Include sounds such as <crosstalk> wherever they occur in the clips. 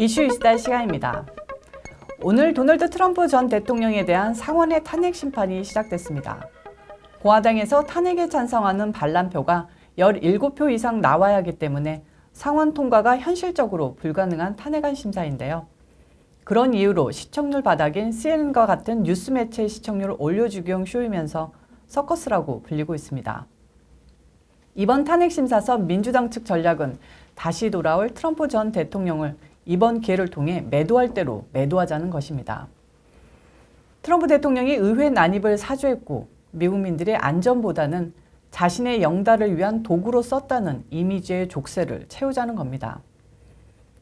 이슈 이슈다 시간입니다. 오늘 도널드 트럼프 전 대통령에 대한 상원의 탄핵 심판이 시작됐습니다. 공화당에서 탄핵에 찬성하는 반란표가 17표 이상 나와야 하기 때문에 상원 통과가 현실적으로 불가능한 탄핵안 심사인데요. 그런 이유로 시청률 바닥인 CNN과 같은 뉴스 매체의 시청률을 올려주기용 쇼이면서 서커스라고 불리고 있습니다. 이번 탄핵 심사서 민주당 측 전략은 다시 돌아올 트럼프 전 대통령을 이번 기회를 통해 매도할 대로 매도하자는 것입니다. 트럼프 대통령이 의회 난입을 사주했고 미국민들의 안전보다는 자신의 영달을 위한 도구로 썼다는 이미지의 족쇄를 채우자는 겁니다.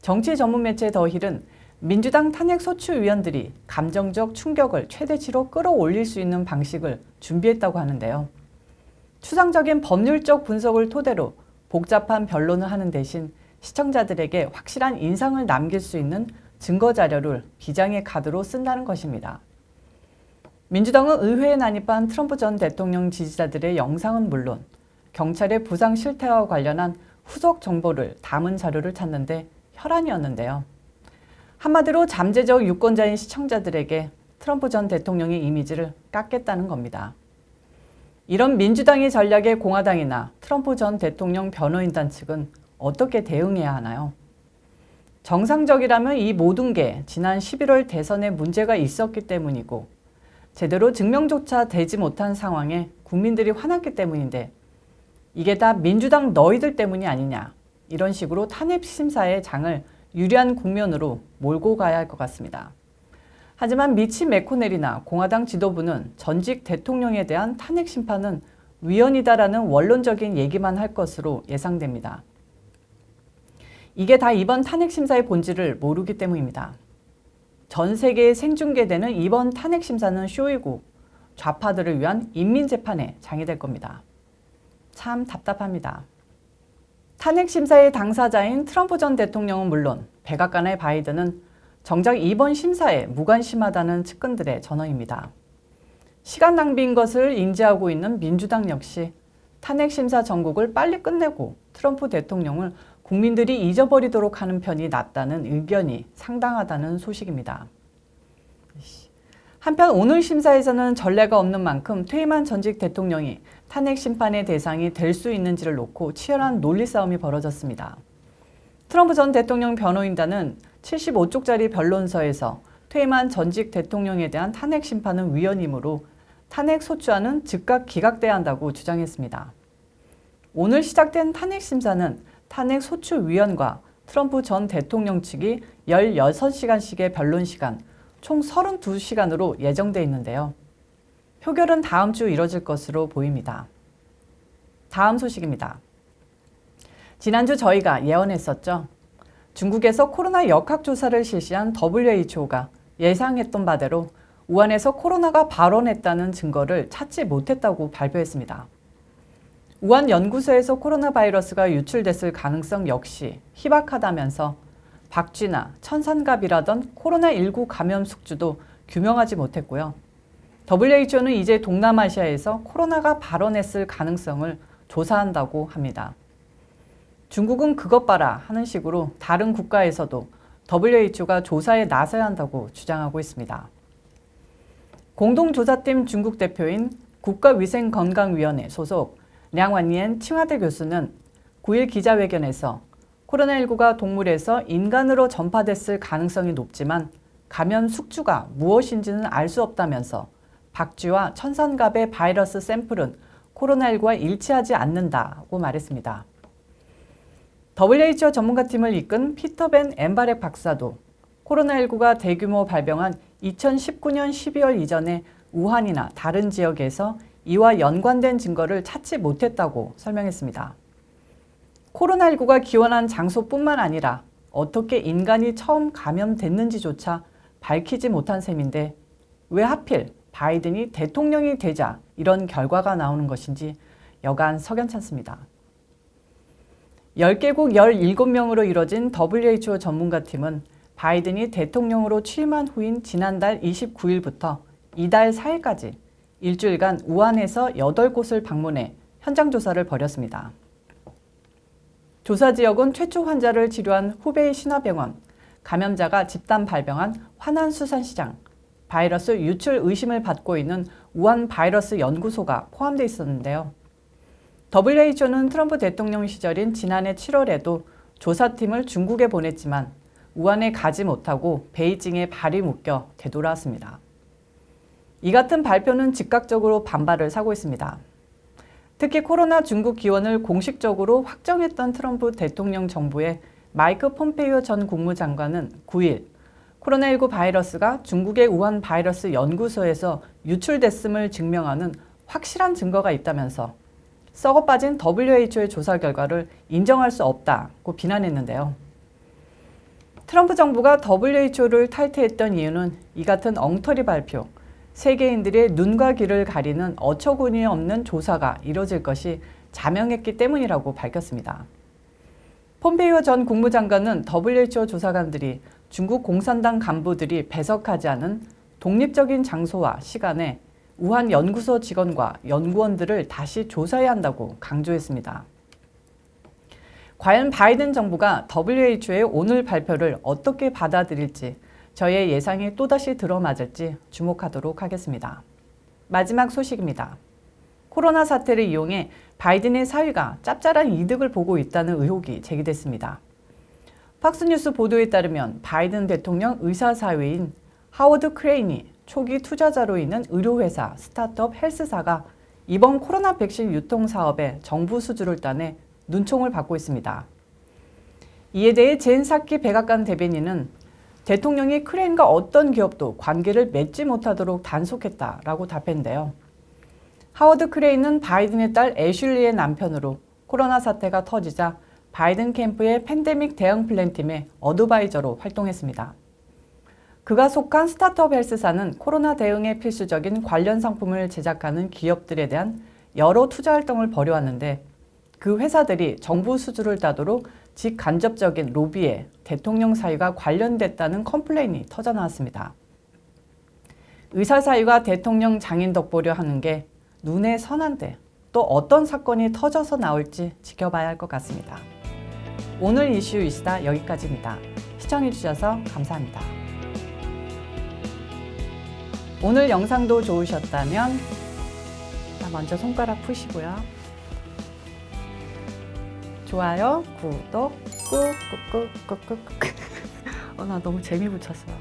정치 전문 매체 더힐은 민주당 탄핵 소추 위원들이 감정적 충격을 최대치로 끌어올릴 수 있는 방식을 준비했다고 하는데요. 추상적인 법률적 분석을 토대로 복잡한 변론을 하는 대신 시청자들에게 확실한 인상을 남길 수 있는 증거 자료를 비장의 카드로 쓴다는 것입니다. 민주당은 의회에 난입한 트럼프 전 대통령 지지자들의 영상은 물론 경찰의 부상 실태와 관련한 후속 정보를 담은 자료를 찾는데 혈안이었는데요. 한마디로 잠재적 유권자인 시청자들에게 트럼프 전 대통령의 이미지를 깎겠다는 겁니다. 이런 민주당의 전략에 공화당이나 트럼프 전 대통령 변호인단 측은 어떻게 대응해야 하나요? 정상적이라면 이 모든 게 지난 11월 대선에 문제가 있었기 때문이고 제대로 증명조차 되지 못한 상황에 국민들이 화났기 때문인데 이게 다 민주당 너희들 때문이 아니냐 이런 식으로 탄핵 심사의 장을 유리한 국면으로 몰고 가야 할 것 같습니다. 하지만 미치 메코넬이나 공화당 지도부는 전직 대통령에 대한 탄핵 심판은 위헌이다라는 원론적인 얘기만 할 것으로 예상됩니다. 이게 다 이번 탄핵 심사의 본질을 모르기 때문입니다. 전 세계에 생중계되는 이번 탄핵 심사는 쇼이고 좌파들을 위한 인민재판의 장이 될 겁니다. 참 답답합니다. 탄핵 심사의 당사자인 트럼프 전 대통령은 물론 백악관의 바이든은 정작 이번 심사에 무관심하다는 측근들의 전언입니다. 시간 낭비인 것을 인지하고 있는 민주당 역시 탄핵 심사 전국을 빨리 끝내고 트럼프 대통령을 국민들이 잊어버리도록 하는 편이 낫다는 의견이 상당하다는 소식입니다. 한편 오늘 심사에서는 전례가 없는 만큼 퇴임한 전직 대통령이 탄핵 심판의 대상이 될 수 있는지를 놓고 치열한 논리 싸움이 벌어졌습니다. 트럼프 전 대통령 변호인단은 75쪽짜리 변론서에서 퇴임한 전직 대통령에 대한 탄핵 심판은 위헌이므로 탄핵 소추안은 즉각 기각돼야 한다고 주장했습니다. 오늘 시작된 탄핵 심사는 탄핵 소추 위원과 트럼프 전 대통령 측이 16시간씩의 변론 시간, 총 32시간으로 예정돼 있는데요. 표결은 다음 주 이뤄질 것으로 보입니다. 다음 소식입니다. 지난주 저희가 예언했었죠. 중국에서 코로나 역학조사를 실시한 WHO가 예상했던 바대로 우한에서 코로나가 발원했다는 증거를 찾지 못했다고 발표했습니다. 우한 연구소에서 코로나 바이러스가 유출됐을 가능성 역시 희박하다면서 박쥐나 천산갑이라던 코로나19 감염 숙주도 규명하지 못했고요. WHO는 이제 동남아시아에서 코로나가 발원했을 가능성을 조사한다고 합니다. 중국은 그것 봐라 하는 식으로 다른 국가에서도 WHO가 조사에 나서야 한다고 주장하고 있습니다. 공동조사팀 중국 대표인 국가위생건강위원회 소속 량완니엔 칭화대 교수는 9일 기자회견에서 코로나19가 동물에서 인간으로 전파됐을 가능성이 높지만 감염 숙주가 무엇인지는 알 수 없다면서 박쥐와 천산갑의 바이러스 샘플은 코로나19와 일치하지 않는다고 말했습니다. WHO 전문가팀을 이끈 피터 벤 엠바렉 박사도 코로나19가 대규모 발병한 2019년 12월 이전에 우한이나 다른 지역에서 이와 연관된 증거를 찾지 못했다고 설명했습니다. 코로나19가 기원한 장소뿐만 아니라 어떻게 인간이 처음 감염됐는지조차 밝히지 못한 셈인데 왜 하필 바이든이 대통령이 되자 이런 결과가 나오는 것인지 여간 석연찮습니다. 10개국 17명으로 이뤄진 WHO 전문가팀은 바이든이 대통령으로 취임한 후인 지난달 29일부터 이달 4일까지 일주일간 우한에서 8곳을 방문해 현장 조사를 벌였습니다. 조사 지역은 최초 환자를 치료한 후베이 신화병원, 감염자가 집단 발병한 화난 수산시장, 바이러스 유출 의심을 받고 있는 우한 바이러스 연구소가 포함되어 있었는데요. WHO는 트럼프 대통령 시절인 지난해 7월에도 조사팀을 중국에 보냈지만 우한에 가지 못하고 베이징에 발이 묶여 되돌아왔습니다. 이 같은 발표는 즉각적으로 반발을 사고 있습니다. 특히 코로나 중국 기원을 공식적으로 확정했던 트럼프 대통령 정부의 마이크 폼페이오 전 국무장관은 9일 코로나19 바이러스가 중국의 우한 바이러스 연구소에서 유출됐음을 증명하는 확실한 증거가 있다면서 썩어 빠진 WHO의 조사 결과를 인정할 수 없다고 비난했는데요. 트럼프 정부가 WHO를 탈퇴했던 이유는 이 같은 엉터리 발표, 세계인들의 눈과 귀를 가리는 어처구니 없는 조사가 이뤄질 것이 자명했기 때문이라고 밝혔습니다. 폼페이오 전 국무장관은 WHO 조사관들이 중국 공산당 간부들이 배석하지 않은 독립적인 장소와 시간에 우한 연구소 직원과 연구원들을 다시 조사해야 한다고 강조했습니다. 과연 바이든 정부가 WHO의 오늘 발표를 어떻게 받아들일지 저의 예상이 또다시 들어맞을지 주목하도록 하겠습니다. 마지막 소식입니다. 코로나 사태를 이용해 바이든의 사위가 짭짤한 이득을 보고 있다는 의혹이 제기됐습니다. 팍스뉴스 보도에 따르면 바이든 대통령 의사 사위인 하워드 크레인이 초기 투자자로 있는 의료회사 스타트업 헬스사가 이번 코로나 백신 유통 사업에 정부 수주를 따내 눈총을 받고 있습니다. 이에 대해 젠 사키 백악관 대변인은 대통령이 크레인과 어떤 기업도 관계를 맺지 못하도록 단속했다라고 답했는데요. 하워드 크레인은 바이든의 딸 애슐리의 남편으로 코로나 사태가 터지자 바이든 캠프의 팬데믹 대응 플랜 팀의 어드바이저로 활동했습니다. 그가 속한 스타트업 헬스사는 코로나 대응에 필수적인 관련 상품을 제작하는 기업들에 대한 여러 투자 활동을 벌여왔는데 그 회사들이 정부 수주를 따도록 직간접적인 로비에 대통령 사유가 관련됐다는 컴플레인이 터져나왔습니다. 의사 사유가 대통령 장인 덕보려 하는 게 눈에 선한데 또 어떤 사건이 터져서 나올지 지켜봐야 할 것 같습니다. 오늘 이슈 이시다 여기까지입니다. 시청해주셔서 감사합니다. 오늘 영상도 좋으셨다면 먼저 손가락 푸시고요. 좋아요, 구독, 꾹꾹꾹꾹꾹. <laughs> 어, 나 너무 재미 붙였어요.